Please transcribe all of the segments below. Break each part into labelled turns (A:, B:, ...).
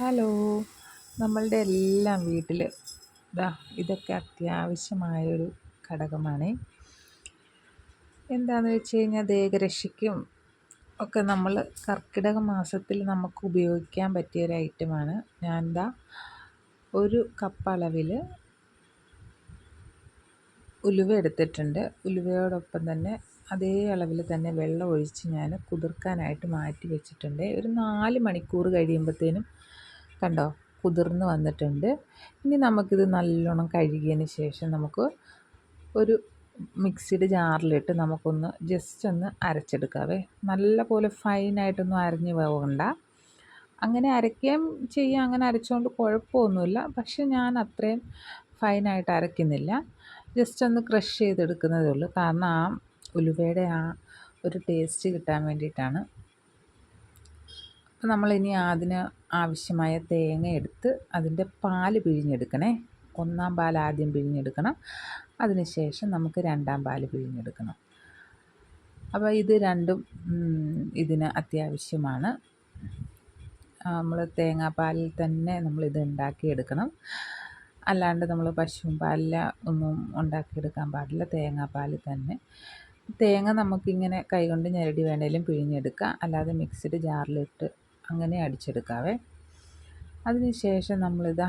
A: Hello. നമ്മളുടെ എല്ലാം വീട്ടിൽ ഇതാ ഇതൊക്കെ അത്യാവശ്യമായൊരു ഘടകമാണ്. എന്താണെന്ന് വെച്ച് കഴിഞ്ഞാൽ ദേഹരക്ഷയ്ക്കും ഒക്കെ നമ്മൾ കർക്കിടക മാസത്തിൽ നമുക്ക് ഉപയോഗിക്കാൻ പറ്റിയ ഒരു ഐറ്റമാണ്. ഞാൻ എന്താ ഒരു കപ്പ് അളവിൽ ഉലുവ എടുത്തിട്ടുണ്ട്. ഉലുവയോടൊപ്പം തന്നെ അതേ അളവിൽ തന്നെ വെള്ളം ഒഴിച്ച് ഞാൻ കുതിർക്കാനായിട്ട് മാറ്റി വെച്ചിട്ടുണ്ട്. ഒരു നാല് മണിക്കൂർ കഴിയുമ്പോഴത്തേനും കണ്ടോ? കുതിർന്ന് വന്നിട്ടുണ്ട്. ഇനി നമുക്കിത് നല്ലോണം കഴുകിയതിന് ശേഷം നമുക്ക് ഒരു മിക്സിയുടെ ജാറിലിട്ട് നമുക്കൊന്ന് ജസ്റ്റ് ഒന്ന് അരച്ചെടുക്കാവേ. നല്ല പോലെ ഫൈനായിട്ടൊന്നും അരഞ്ഞ് പോകണ്ട. അങ്ങനെ അരയ്ക്കുകയും ചെയ്യാം. അങ്ങനെ അരച്ചുകൊണ്ട് കുഴപ്പമൊന്നുമില്ല. പക്ഷെ ഞാൻ അത്രയും ഫൈനായിട്ട് അരയ്ക്കുന്നില്ല. ജസ്റ്റ് ഒന്ന് ക്രഷ് ചെയ്തെടുക്കുന്നതേ ഉള്ളൂ. കാരണം ആ ഉലുവയുടെ ആ ഒരു ടേസ്റ്റ് കിട്ടാൻ വേണ്ടിയിട്ടാണ് അപ്പോൾ നമ്മളിനി അതിന് ആവശ്യമായ തേങ്ങ എടുത്ത് അതിന്റെ പാൽ പിഴിഞ്ഞെടുക്കണേ. ഒന്നാം പാൽ ആദ്യം പിഴിഞ്ഞെടുക്കണം. അതിനുശേഷം നമുക്ക് രണ്ടാം പാൽ പിഴിഞ്ഞെടുക്കണം. അപ്പോൾ ഇത് രണ്ടും ഇതിന് അത്യാവശ്യമാണ്. നമ്മൾ തേങ്ങാപ്പാലിൽ തന്നെ നമ്മളിത് ഉണ്ടാക്കിയെടുക്കണം. അല്ലാണ്ട് നമ്മൾ പശുവും പാലിൽ ഒന്നും ഉണ്ടാക്കിയെടുക്കാൻ പാടില്ല തേങ്ങാപ്പാലിൽ തന്നെ. തേങ്ങ നമുക്കിങ്ങനെ കൈകൊണ്ട് ഞെരടി വേണേലും പിഴിഞ്ഞെടുക്കാം. അല്ലാതെ മിക്സിഡ് ജാറിലിട്ട് അങ്ങനെ അടിച്ചെടുക്കാവേ. അതിന് ശേഷം നമ്മളിതാ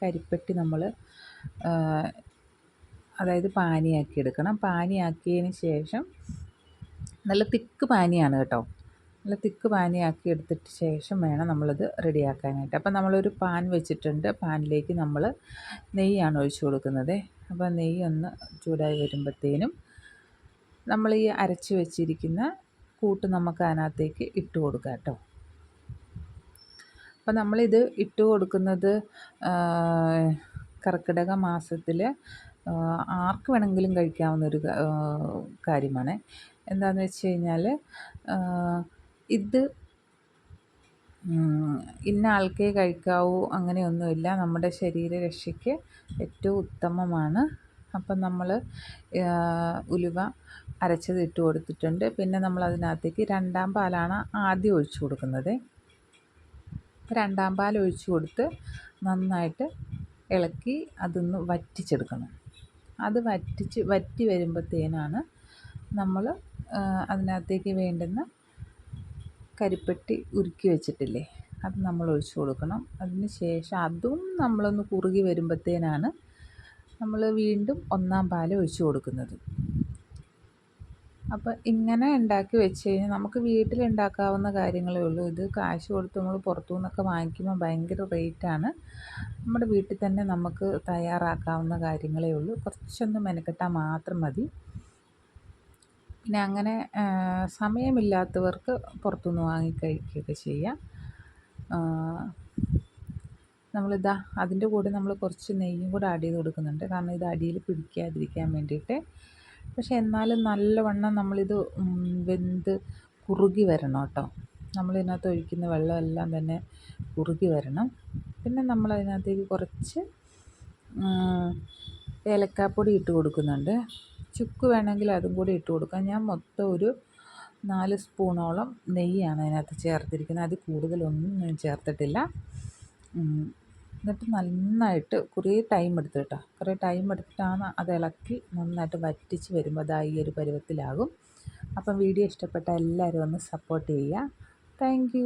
A: കരിപ്പെട്ടി നമ്മൾ അതായത് പാനിയാക്കി എടുക്കണം. പാനിയാക്കിയതിന് ശേഷം നല്ല തിക്ക് പാനിയാണ് കേട്ടോ. നല്ല തിക്ക് പാനിയാക്കി എടുത്തിട്ട് ശേഷം വേണം നമ്മളത് റെഡിയാക്കാനായിട്ട്. അപ്പം നമ്മളൊരു പാൻ വെച്ചിട്ടുണ്ട്. പാനിലേക്ക് നമ്മൾ നെയ്യാണ് ഒഴിച്ചു കൊടുക്കുന്നത്. അപ്പോൾ നെയ്യ് ഒന്ന് ചൂടായി വരുമ്പോഴത്തേനും നമ്മൾ ഈ അരച്ച് വെച്ചിരിക്കുന്ന കൂട്ട് നമുക്ക് അതിനകത്തേക്ക് ഇട്ട് കൊടുക്കാം കേട്ടോ. അപ്പം നമ്മളിത് ഇട്ട് കൊടുക്കുന്നത് കർക്കിടക മാസത്തിൽ ആർക്ക് വേണമെങ്കിലും കഴിക്കാവുന്ന ഒരു കാര്യമാണ്. എന്താണെന്ന് വെച്ച് കഴിഞ്ഞാൽ ഇത് ഇന്ന ആൾക്കേ കഴിക്കാവൂ അങ്ങനെയൊന്നുമില്ല. നമ്മുടെ ശരീരരക്ഷയ്ക്ക് ഏറ്റവും ഉത്തമമാണ്. അപ്പം നമ്മൾ ഉലുവ അരച്ചത് ഇട്ട് കൊടുത്തിട്ടുണ്ട്. പിന്നെ നമ്മൾ അതിനകത്തേക്ക് രണ്ടാം പാലാണ് ആദ്യം ഒഴിച്ചു കൊടുക്കുന്നത്. രണ്ടാം പാൽ ഒഴിച്ചു കൊടുത്ത് നന്നായിട്ട് ഇളക്കി അതൊന്ന് വറ്റിച്ചെടുക്കണം. അത് വറ്റിച്ച് വറ്റി വരുമ്പോഴത്തേനാണ് നമ്മൾ അതിനകത്തേക്ക് വേണ്ടുന്ന കരിപ്പെട്ടി ഉരുക്കി വെച്ചിട്ടില്ലേ അത് നമ്മൾ ഒഴിച്ചു കൊടുക്കണം. അതിന് ശേഷം അതും നമ്മളൊന്ന് കുറുകി വരുമ്പോഴത്തേനാണ് നമ്മൾ വീണ്ടും ഒന്നാം പാൽ ഒഴിച്ചു കൊടുക്കുന്നത്. അപ്പോൾ ഇങ്ങനെ ഉണ്ടാക്കി വെച്ച് കഴിഞ്ഞാൽ നമുക്ക് വീട്ടിലുണ്ടാക്കാവുന്ന കാര്യങ്ങളേ ഉള്ളൂ. ഇത് കാശ് കൊടുത്ത് നമ്മൾ പുറത്തു നിന്നൊക്കെ വാങ്ങിക്കുമ്പോൾ ഭയങ്കര റേറ്റാണ് നമ്മുടെ വീട്ടിൽ തന്നെ നമുക്ക് തയ്യാറാക്കാവുന്ന കാര്യങ്ങളേ ഉള്ളൂ. കുറച്ചൊന്ന് മെനക്കെട്ടാൽ മാത്രം മതി. പിന്നെ അങ്ങനെ സമയമില്ലാത്തവർക്ക് പുറത്തുനിന്ന് വാങ്ങി കഴിക്കുകയൊക്കെ ചെയ്യാം നമ്മളിതാ അതിന്റെ കൂടെ നമ്മൾ കുറച്ച് നെയ്യും കൂടെ ആഡ് ചെയ്ത് കൊടുക്കുന്നുണ്ട്. കാരണം ഇത് അടിയിൽ പിടിക്കാതിരിക്കാൻ വേണ്ടിയിട്ട് പക്ഷെ എന്നാലും നല്ലവണ്ണം നമ്മളിത് വെന്ത് കുറുകി വരണം കേട്ടോ. നമ്മളിതിനകത്ത് ഒഴിക്കുന്ന വെള്ളമെല്ലാം തന്നെ കുറുകി വരണം. പിന്നെ നമ്മളതിനകത്തേക്ക് കുറച്ച് ഏലക്കാപ്പൊടി ഇട്ട് കൊടുക്കുന്നുണ്ട്. ചുക്ക് വേണമെങ്കിൽ അതും കൂടി ഇട്ട് കൊടുക്കാം. ഞാൻ മൊത്തം ഒരു നാല് സ്പൂണോളം നെയ്യാണ് അതിനകത്ത് ചേർത്തിരിക്കുന്നത്. അതിൽ കൂടുതലൊന്നും ഞാൻ ചേർത്തിട്ടില്ല. എന്നിട്ട് നന്നായിട്ട് കുറേ ടൈം എടുത്ത് കേട്ടോ. കുറേ ടൈം എടുത്തിട്ടാണ് അത് ഇളക്കി നന്നായിട്ട് വറ്റിച്ച് വരുമ്പോൾ അതാ ഈ ഒരു പരുവത്തിലാകും. അപ്പം വീഡിയോ ഇഷ്ടപ്പെട്ട എല്ലാവരും ഒന്ന് സപ്പോർട്ട് ചെയ്യുക. താങ്ക്